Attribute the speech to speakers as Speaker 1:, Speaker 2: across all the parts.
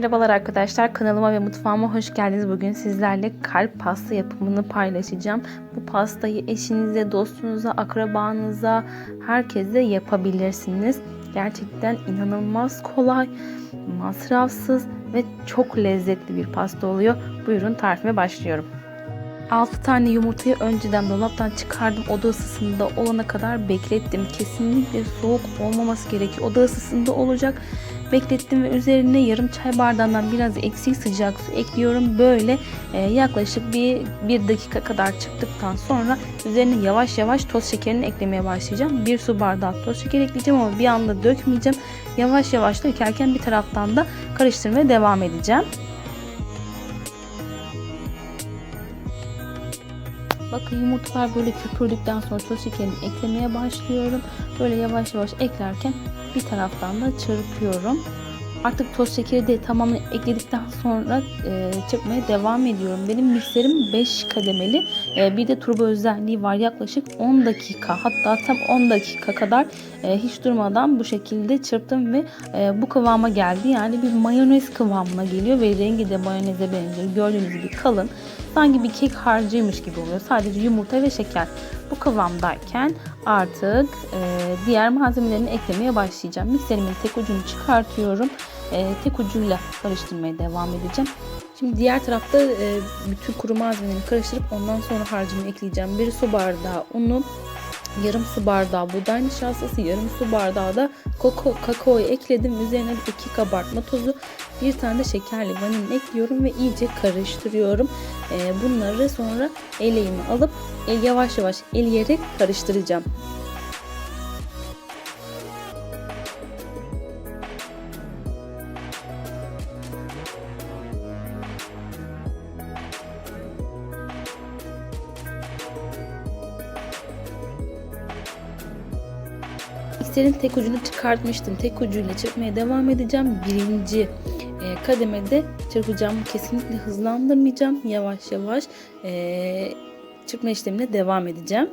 Speaker 1: Merhabalar arkadaşlar kanalıma ve mutfağıma hoş geldiniz. Bugün sizlerle kalp pasta yapımını paylaşacağım. Bu pastayı eşinize, dostunuza, akrabanıza, herkese yapabilirsiniz. Gerçekten inanılmaz kolay, masrafsız ve çok lezzetli bir pasta oluyor. Buyurun tarifime başlıyorum. 6 tane yumurtayı önceden dolaptan çıkardım. Oda ısısında olana kadar beklettim. Kesinlikle soğuk olmaması gerekiyor. Oda ısısında olacak. Beklettim ve üzerine yarım çay bardağından biraz eksik sıcak su ekliyorum. Böyle e, yaklaşık bir, bir dakika kadar çıktıktan sonra üzerine yavaş yavaş toz şekerini eklemeye başlayacağım. Bir su bardağı toz şeker ekleyeceğim ama bir anda dökmeyeceğim. Yavaş yavaş dökerken bir taraftan da karıştırmaya devam edeceğim. Bakın yumurtalar böyle köpürdükten sonra toz şekerini eklemeye başlıyorum. Böyle yavaş yavaş eklerken bir taraftan da çırpıyorum. Artık toz şekeri de tamamen ekledikten sonra e, çırpmaya devam ediyorum. Benim mikserim 5 kademeli. E, bir de turbo özelliği var. Yaklaşık 10 dakika hatta tam 10 dakika kadar e, hiç durmadan bu şekilde çırptım ve e, bu kıvama geldi. Yani bir mayonez kıvamına geliyor ve rengi de mayoneze benziyor. Gördüğünüz gibi kalın. Sanki bir kek harcıymış gibi oluyor. Sadece yumurta ve şeker. Bu kıvamdayken artık e, diğer malzemelerini eklemeye başlayacağım. Mikserimin tek ucunu çıkartıyorum. E, tek ucuyla karıştırmaya devam edeceğim. Şimdi diğer tarafta e, bütün kuru malzemeleri karıştırıp ondan sonra harcımı ekleyeceğim. Bir su bardağı unu, yarım su bardağı buğday nişastası, yarım su bardağı da koko, kakaoyu ekledim. Üzerine 2 kabartma tozu, bir tane de şekerli vanilin ekliyorum ve iyice karıştırıyorum. Ee, bunları sonra eleğimi alıp el yavaş yavaş eleyerek karıştıracağım. Mikserin tek ucunu çıkartmıştım. Tek ucuyla çırpmaya devam edeceğim. Birinci e, kademede çırpacağımı kesinlikle hızlandırmayacağım. Yavaş yavaş e, çırpma işlemine devam edeceğim.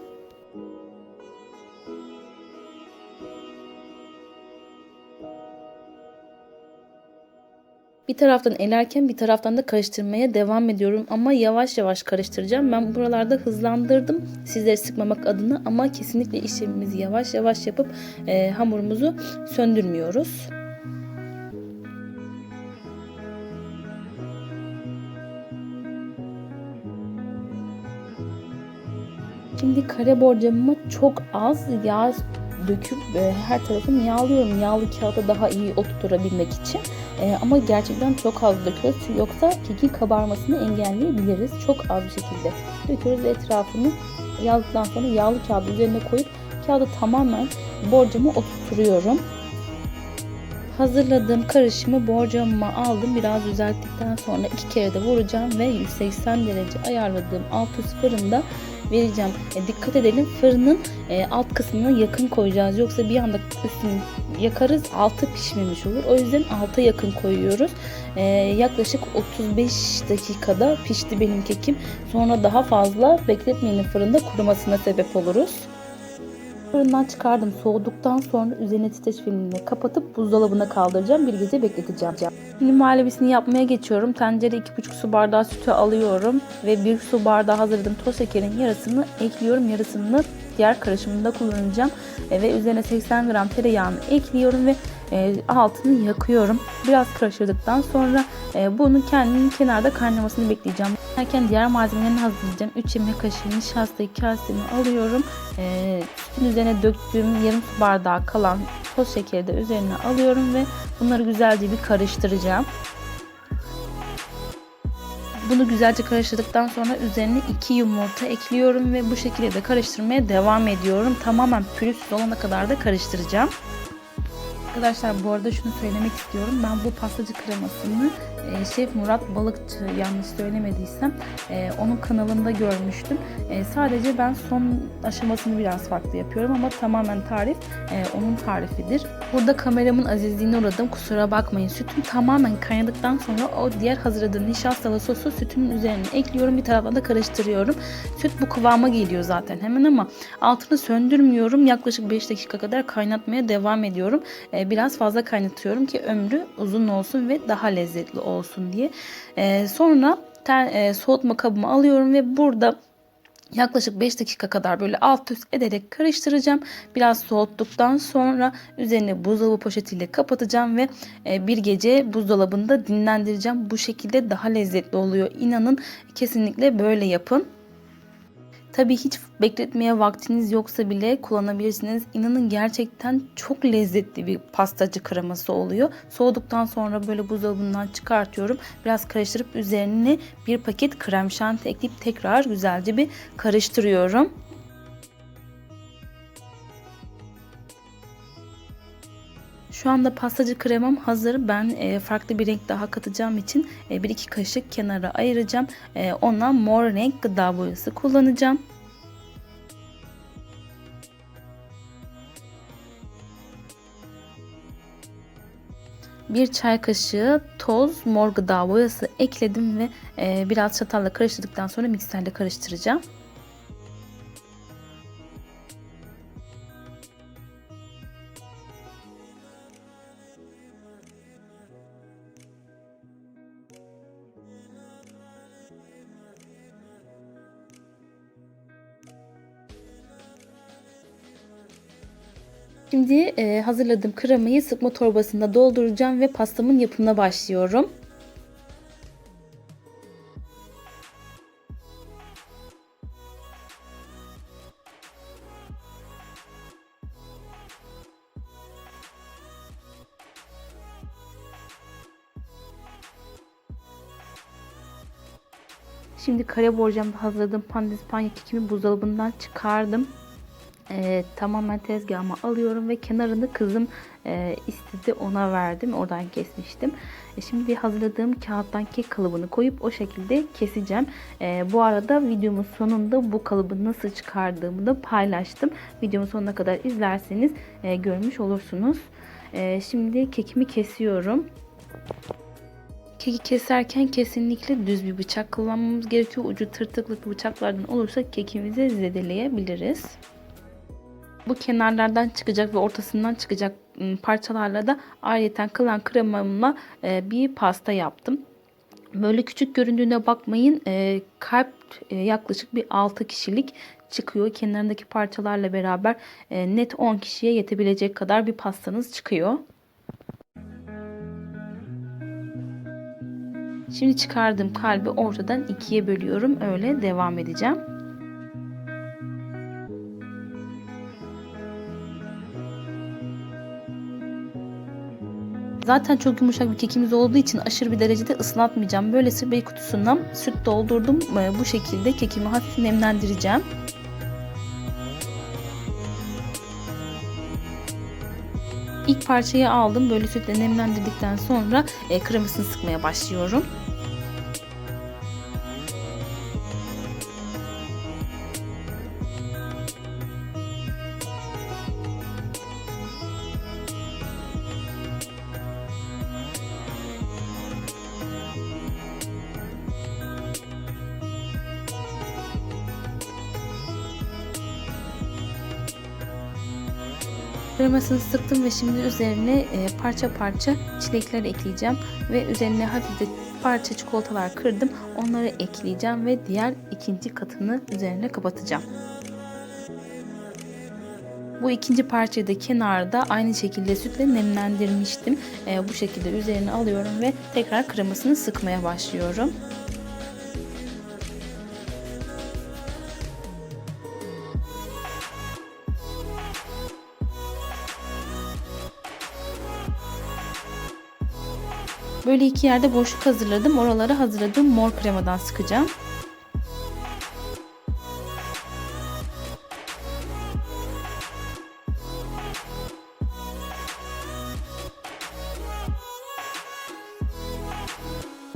Speaker 1: Bir taraftan elerken bir taraftan da karıştırmaya devam ediyorum ama yavaş yavaş karıştıracağım. Ben buralarda hızlandırdım sizleri sıkmamak adına ama kesinlikle işlemimizi yavaş yavaş yapıp e, hamurumuzu söndürmüyoruz. Şimdi kare borcamıma çok az yağ döküp e, her tarafını yağlıyorum. Yağlı kağıda daha iyi oturtabilmek için. E, ama gerçekten çok az döküyoruz. Yoksa kekin kabarmasını engelleyebiliriz. Çok az bir şekilde döküyoruz etrafını yağladıktan sonra yağlı kağıdı üzerine koyup kağıdı tamamen borcamı oturtuyorum. Hazırladığım karışımı borcamıma aldım. Biraz düzelttikten sonra iki kere de vuracağım ve 180 derece ayarladığım alt üst fırında vereceğim. E, dikkat edelim fırının e, alt kısmına yakın koyacağız. Yoksa bir anda üstünü yakarız altı pişmemiş olur. O yüzden alta yakın koyuyoruz. E, yaklaşık 35 dakikada pişti benim kekim. Sonra daha fazla bekletmeyin fırında kurumasına sebep oluruz. Fırından çıkardım. Soğuduktan sonra üzerine streç filmle kapatıp buzdolabına kaldıracağım. Bir gece bekleteceğim. Şimdi muhallebisini yapmaya geçiyorum. Tencere 2,5 su bardağı sütü alıyorum. Ve 1 su bardağı hazırladığım toz şekerin yarısını ekliyorum. Yarısını diğer karışımında kullanacağım. E, ve üzerine 80 gram tereyağını ekliyorum ve e, altını yakıyorum. Biraz karıştırdıktan sonra e, bunun kendinin kenarda kaynamasını bekleyeceğim. Derken diğer malzemelerini hazırlayacağım. 3 yemek kaşığı nişastayı kaseme alıyorum. Sütün üzerine döktüğüm yarım su bardağı kalan toz şekeri de üzerine alıyorum ve bunları güzelce bir karıştıracağım. Bunu güzelce karıştırdıktan sonra üzerine 2 yumurta ekliyorum ve bu şekilde de karıştırmaya devam ediyorum. Tamamen pürüzsüz olana kadar da karıştıracağım. Arkadaşlar bu arada şunu söylemek istiyorum. Ben bu pastacı kremasını e, Şef Murat Balıkçı yanlış söylemediysem e, onun kanalında görmüştüm. E, sadece ben son aşamasını biraz farklı yapıyorum ama tamamen tarif onun tarifidir. Burada kameramın azizliğine uğradım. Kusura bakmayın. Sütüm tamamen kaynadıktan sonra o diğer hazırladığım nişastalı sosu sütümün üzerine ekliyorum. Bir taraftan da karıştırıyorum. Süt bu kıvama geliyor zaten hemen ama altını söndürmüyorum. Yaklaşık 5 dakika kadar kaynatmaya devam ediyorum. Biraz fazla kaynatıyorum ki ömrü uzun olsun ve daha lezzetli olsun diye. E, sonra ter, e, soğutma kabıma alıyorum ve burada Yaklaşık 5 dakika kadar böyle alt üst ederek karıştıracağım. Biraz soğuttuktan sonra üzerine buzdolabı poşetiyle kapatacağım ve e, bir gece buzdolabında dinlendireceğim. Bu şekilde daha lezzetli oluyor. İnanın kesinlikle böyle yapın. Tabii hiç bekletmeye vaktiniz yoksa bile kullanabilirsiniz. İnanın gerçekten çok lezzetli bir pastacı kreması oluyor. Soğuduktan sonra böyle buzdolabından çıkartıyorum. Biraz karıştırıp üzerine bir paket krem şanti ekleyip tekrar güzelce bir karıştırıyorum. Şu anda pastacı kremam hazır. Ben e, farklı bir renk daha katacağım için e, 1-2 kaşık kenara ayıracağım. E, ondan mor renk gıda boyası kullanacağım. bir çay kaşığı toz mor gıda boyası ekledim ve e, biraz çatalla karıştırdıktan sonra mikserle karıştıracağım. Şimdi e, hazırladığım kremayı sıkma torbasında dolduracağım ve pastamın yapımına başlıyorum. Şimdi kare borcamda hazırladığım pandispanya kekimi buzdolabından çıkardım e, tamamen tezgahıma alıyorum ve kenarını kızım e, istedi ona verdim. Oradan kesmiştim. E, şimdi hazırladığım kağıttan kek kalıbını koyup o şekilde keseceğim. E, bu arada videomun sonunda bu kalıbı nasıl çıkardığımı da paylaştım. Videomun sonuna kadar izlerseniz e, görmüş olursunuz. E, şimdi kekimi kesiyorum. Keki keserken kesinlikle düz bir bıçak kullanmamız gerekiyor. Ucu tırtıklı bıçaklardan olursa kekimizi zedeleyebiliriz. Bu kenarlardan çıkacak ve ortasından çıkacak ıı, parçalarla da ayrıyeten kalan kremamla bir pasta yaptım. Böyle küçük göründüğüne bakmayın. Kalp yaklaşık bir 6 kişilik çıkıyor. Kenarındaki parçalarla beraber net 10 kişiye yetebilecek kadar bir pastanız çıkıyor. Şimdi çıkardığım kalbi ortadan ikiye bölüyorum. Öyle devam edeceğim. Zaten çok yumuşak bir kekimiz olduğu için aşırı bir derecede ıslatmayacağım. Böyle bir kutusuna süt doldurdum. Ee, bu şekilde kekimi hafif nemlendireceğim. İlk parçayı aldım. Böyle sütle nemlendirdikten sonra e, kremasını sıkmaya başlıyorum. Kremasını sıktım ve şimdi üzerine e, parça parça çilekler ekleyeceğim ve üzerine hafif de parça çikolatalar kırdım. Onları ekleyeceğim ve diğer ikinci katını üzerine kapatacağım. Bu ikinci parçayı da kenarda aynı şekilde sütle nemlendirmiştim. E, bu şekilde üzerine alıyorum ve tekrar kremasını sıkmaya başlıyorum. Böyle iki yerde boşluk hazırladım. Oralara hazırladığım mor kremadan sıkacağım.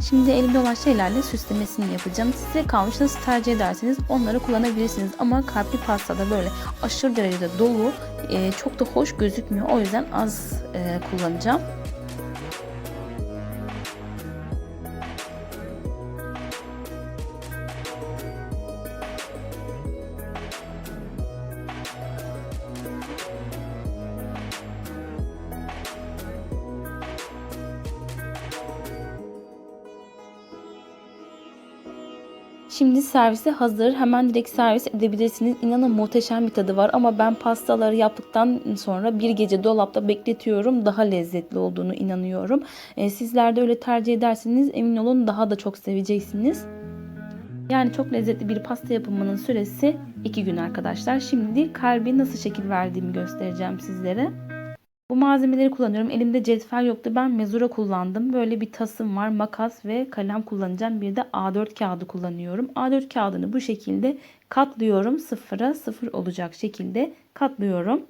Speaker 1: Şimdi elimde olan şeylerle süslemesini yapacağım. Size kalmış nasıl tercih ederseniz onları kullanabilirsiniz. Ama kalpli pastada böyle aşırı derecede dolu çok da hoş gözükmüyor. O yüzden az kullanacağım. Şimdi servise hazır. Hemen direkt servis edebilirsiniz. İnanın muhteşem bir tadı var ama ben pastaları yaptıktan sonra bir gece dolapta bekletiyorum. Daha lezzetli olduğunu inanıyorum. E, sizler de öyle tercih ederseniz emin olun daha da çok seveceksiniz. Yani çok lezzetli bir pasta yapımının süresi 2 gün arkadaşlar. Şimdi kalbi nasıl şekil verdiğimi göstereceğim sizlere. Bu malzemeleri kullanıyorum. Elimde cetvel yoktu. Ben mezura kullandım. Böyle bir tasım var. Makas ve kalem kullanacağım. Bir de A4 kağıdı kullanıyorum. A4 kağıdını bu şekilde katlıyorum. Sıfıra sıfır olacak şekilde katlıyorum.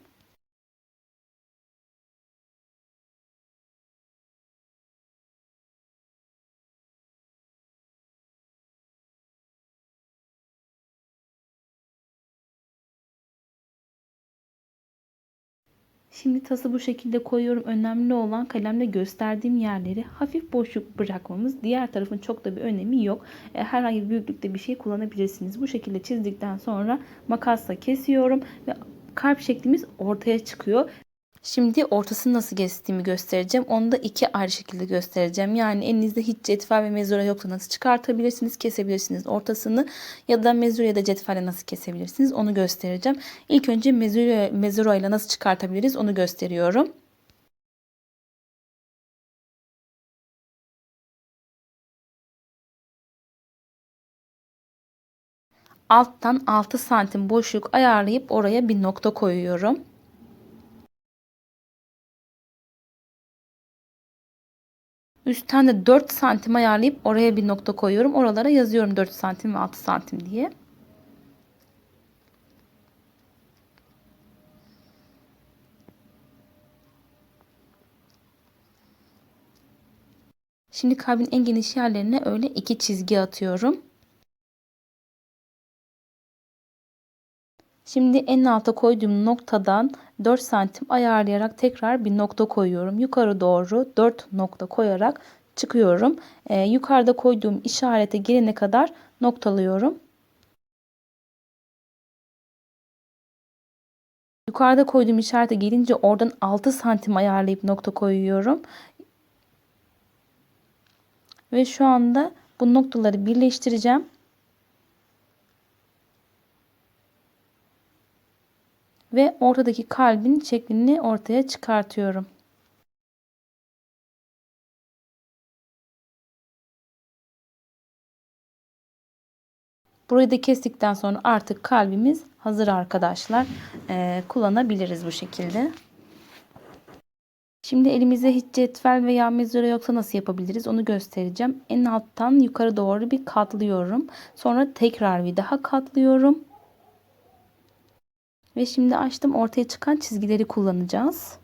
Speaker 1: Şimdi tası bu şekilde koyuyorum. Önemli olan kalemle gösterdiğim yerleri hafif boşluk bırakmamız. Diğer tarafın çok da bir önemi yok. E, herhangi bir büyüklükte bir şey kullanabilirsiniz. Bu şekilde çizdikten sonra makasla kesiyorum ve kalp şeklimiz ortaya çıkıyor. Şimdi ortasını nasıl kestiğimi göstereceğim. Onu da iki ayrı şekilde göstereceğim. Yani elinizde hiç cetvel ve mezura yoksa nasıl çıkartabilirsiniz, kesebilirsiniz ortasını. Ya da mezura ya da cetvelle nasıl kesebilirsiniz onu göstereceğim. İlk önce mezura, mezura ile nasıl çıkartabiliriz onu gösteriyorum. Alttan 6 santim boşluk ayarlayıp oraya bir nokta koyuyorum. Üstten de 4 santim ayarlayıp oraya bir nokta koyuyorum. Oralara yazıyorum 4 santim ve 6 santim diye. Şimdi kalbin en geniş yerlerine öyle iki çizgi atıyorum. Şimdi en alta koyduğum noktadan 4 santim ayarlayarak tekrar bir nokta koyuyorum. Yukarı doğru 4 nokta koyarak çıkıyorum. Ee, yukarıda koyduğum işarete gelene kadar noktalıyorum. Yukarıda koyduğum işarete gelince oradan 6 santim ayarlayıp nokta koyuyorum. Ve şu anda bu noktaları birleştireceğim. Ve ortadaki kalbin şeklini ortaya çıkartıyorum. Burayı da kestikten sonra artık kalbimiz hazır arkadaşlar. Ee, kullanabiliriz bu şekilde. Şimdi elimizde hiç cetvel veya mezura yoksa nasıl yapabiliriz onu göstereceğim. En alttan yukarı doğru bir katlıyorum. Sonra tekrar bir daha katlıyorum. Ve şimdi açtım ortaya çıkan çizgileri kullanacağız.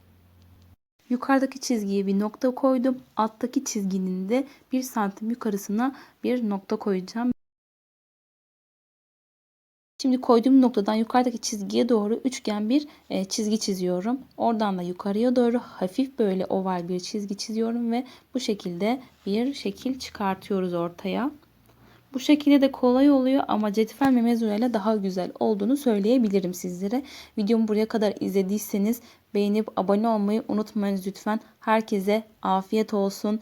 Speaker 1: Yukarıdaki çizgiye bir nokta koydum. Alttaki çizginin de 1 santim yukarısına bir nokta koyacağım. Şimdi koyduğum noktadan yukarıdaki çizgiye doğru üçgen bir e, çizgi çiziyorum. Oradan da yukarıya doğru hafif böyle oval bir çizgi çiziyorum ve bu şekilde bir şekil çıkartıyoruz ortaya. Bu şekilde de kolay oluyor ama cetvel ve mezura ile daha güzel olduğunu söyleyebilirim sizlere. Videomu buraya kadar izlediyseniz beğenip abone olmayı unutmayınız lütfen. Herkese afiyet olsun.